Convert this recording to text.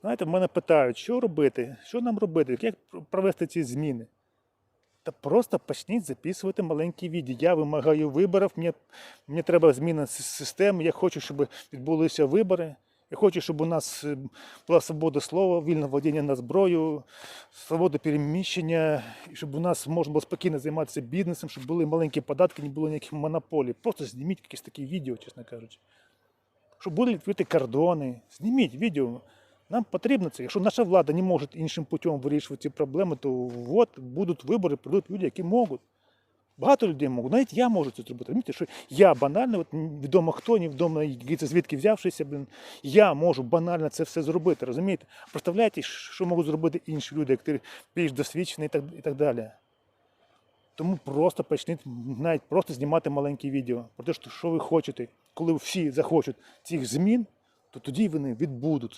Знаєте, мене питають, що робити, що нам робити, як провести ці зміни. Та просто почніть записувати маленькі відео. Я вимагаю виборів, мені, мені треба зміна системи, я хочу, щоб відбулися вибори. Я хочу, щоб у нас е, була свобода слова, вільне володіння на зброю, свобода переміщення, і щоб у нас можна було спокійно займатися бізнесом, щоб були маленькі податки, не було ніяких монополій. Просто зніміть якісь такі відео, чесно кажучи. Щоб були відкриті кордони, зніміть відео. Нам потрібно це. Якщо наша влада не може іншим путем вирішувати ці проблеми, то от будуть вибори, прийдуть люди, які можуть. Багато людей можуть. Навіть я можу це зробити. Розумієте, що я банально, от відомо хто, невідомо звідки взявшися, блін, я можу банально це все зробити. Розумієте? Представляєте, що можуть зробити інші люди, які більш досвідчені і так, і так далі. Тому просто почніть навіть просто знімати маленькі відео про те, що, ви хочете. Коли всі захочуть цих змін, то тоді вони відбудуться.